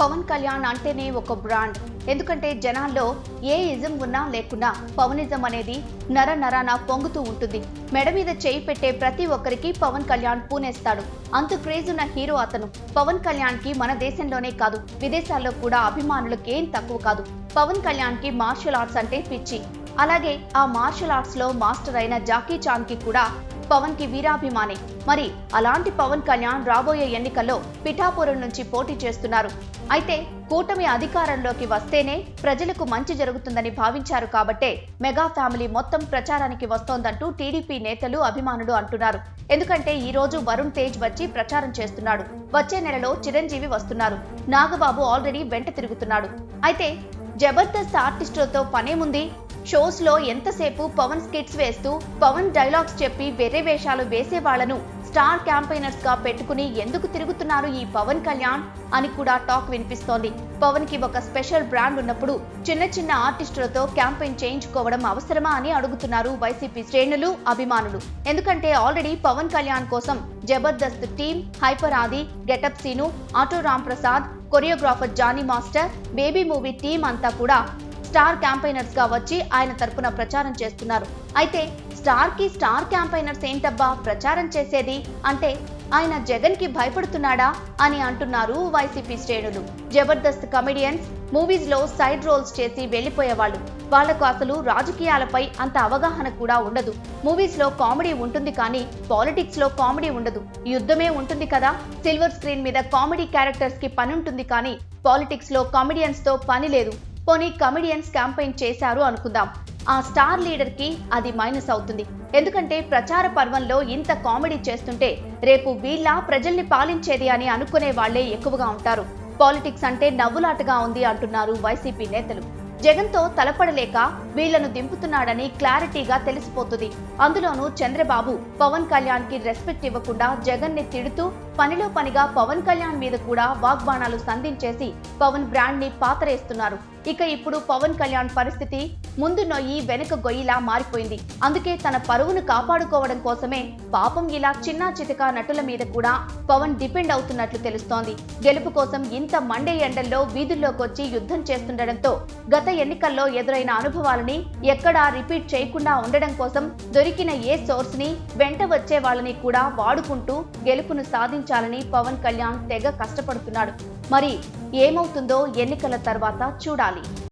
పవన్ కళ్యాణ్ అంటేనే ఒక బ్రాండ్. ఎందుకంటే జనాల్లో ఏ ఇజం ఉన్నా లేకున్నా పవనిజం అనేది నర నరాన పొంగుతూ ఉంటుంది. మెడ మీద చేయి పెట్టే ప్రతి ఒక్కరికి పవన్ కళ్యాణ్ పూనేస్తాడు. అంత క్రేజ్ ఉన్న హీరో అతను. పవన్ కళ్యాణ్కి మన దేశంలోనే కాదు విదేశాల్లో కూడా అభిమానులకు ఏం తక్కువ కాదు. పవన్ కళ్యాణ్కి మార్షల్ ఆర్ట్స్ అంటే పిచ్చి. అలాగే ఆ మార్షల్ ఆర్ట్స్లో మాస్టర్ అయిన జాకీ చాన్కి కూడా పవన్కి వీరాభిమాని. మరి అలాంటి పవన్ కళ్యాణ్ రాబోయే ఎన్నికల్లో పిఠాపురం నుంచి పోటీ చేస్తున్నారు. అయితే కూటమి అధికారంలోకి వస్తేనే ప్రజలకు మంచి జరుగుతుందని భావించారు కాబట్టే మెగా ఫ్యామిలీ మొత్తం ప్రచారానికి వస్తోందంటూ టీడీపీ నేతలు అభిమానులు అంటున్నారు. ఎందుకంటే ఈ రోజు వరుణ్ తేజ్ వచ్చి ప్రచారం చేస్తున్నాడు. వచ్చే నెలలో చిరంజీవి వస్తున్నారు. నాగబాబు ఆల్రెడీ వెంట తిరుగుతున్నాడు. అయితే జబర్దస్త్ ఆర్టిస్టులతో పనేముంది? షోస్లో ఎంతసేపు పవన్ స్కిట్స్ వేస్తూ పవన్ డైలాగ్స్ చెప్పి వేరే వేషాలు వేసే వాళ్ళను స్టార్ క్యాంపెయినర్స్గా పెట్టుకుని ఎందుకు తిరుగుతున్నారు ఈ పవన్ కళ్యాణ్ అని కూడా టాక్ వినిపిస్తోంది. పవన్కి ఒక స్పెషల్ బ్రాండ్ ఉన్నప్పుడు చిన్న చిన్న ఆర్టిస్టులతో క్యాంపెయిన్ చేయించుకోవడం అవసరమా అని అడుగుతున్నారు వైసీపీ శ్రేణులు అభిమానులు. ఎందుకంటే ఆల్రెడీ పవన్ కళ్యాణ్ కోసం Jabardasth team hyper Aadi getup Seenu auto Ram Prasad choreographer Jani master baby movie team అంతా కూడా స్టార్ క్యాంపైనర్స్గా వచ్చి ఆయన తరపున ప్రచారం చేస్తున్నారు. అయితే స్టార్కి స్టార్ క్యాంపైనర్స్ ఏంటబ్బా ప్రచారం చేసేది? అంటే ఆయన జగన్కి భయపడుతున్నాడా అని అంటున్నారు వైసీపీ శ్రేణులు. జబర్దస్త్ కమెడియన్స్ మూవీస్లో సైడ్ రోల్స్ చేసి వెళ్ళిపోయేవాళ్ళు వాళ్ళకు అసలు రాజకీయాలపై అంత అవగాహన కూడా ఉండదు. మూవీస్లో కామెడీ ఉంటుంది కానీ పాలిటిక్స్లో కామెడీ ఉండదు. యుద్ధమే ఉంటుంది కదా? సిల్వర్ స్క్రీన్ మీద కామెడీ క్యారెక్టర్స్కి పని ఉంటుంది కానీ పాలిటిక్స్లో కామెడియన్స్తో పని లేదు. పోనీ కమెడియన్స్ క్యాంపెయిన్ చేశారు అనుకుందాం. ఆ స్టార్ లీడర్కి అది మైనస్ అవుతుంది. ఎందుకంటే ప్రచార పర్వంలో ఇంత కామెడీ చేస్తుంటే రేపు వీళ్ళ ప్రజల్ని పాలించేది అని అనుకునే వాళ్ళే ఎక్కువగా ఉంటారు. పాలిటిక్స్ అంటే నవ్వులాటగా ఉంది అంటున్నారు వైసీపీ నేతలు. జగన్తో తలపడలేక వీళ్ళను దింపుతున్నాడని క్లారిటీగా తెలిసిపోతుంది. అందులోనూ చంద్రబాబు పవన్ కళ్యాణ్కి రెస్పెక్ట్ ఇవ్వకుండా జగన్ని తిడుతూ పనిలో పనిగా పవన్ కళ్యాణ్ మీద కూడా వాగ్బాణాలు సంధించేసి పవన్ బ్రాండ్ని పాతరేస్తున్నారు. ఇక ఇప్పుడు పవన్ కళ్యాణ్ పరిస్థితి ముందు నొయ్యి వెనుక గొయ్యిలా మారిపోయింది. అందుకే తన పరువును కాపాడుకోవడం కోసమే పాపం ఇలా చిన్నా చితకా నటుల మీద కూడా పవన్ డిపెండ్ అవుతున్నట్లు తెలుస్తోంది. గెలుపు కోసం ఇంత మండే ఎండల్లో వీధుల్లోకొచ్చి యుద్ధం చేస్తుండటంతో గత ఎన్నికల్లో ఎదురైన అనుభవాలను ఎక్కడా రిపీట్ చేయకుండా ఉండడం కోసం దొరికిన ఏ సోర్స్ని వెంట వచ్చే వాళ్ళని కూడా వాడుకుంటూ గెలుపును సాధించాలని పవన్ కళ్యాణ్ తెగ కష్టపడుతున్నాడు. మరి ఏమవుతుందో ఎన్నికల తర్వాత చూడాలి.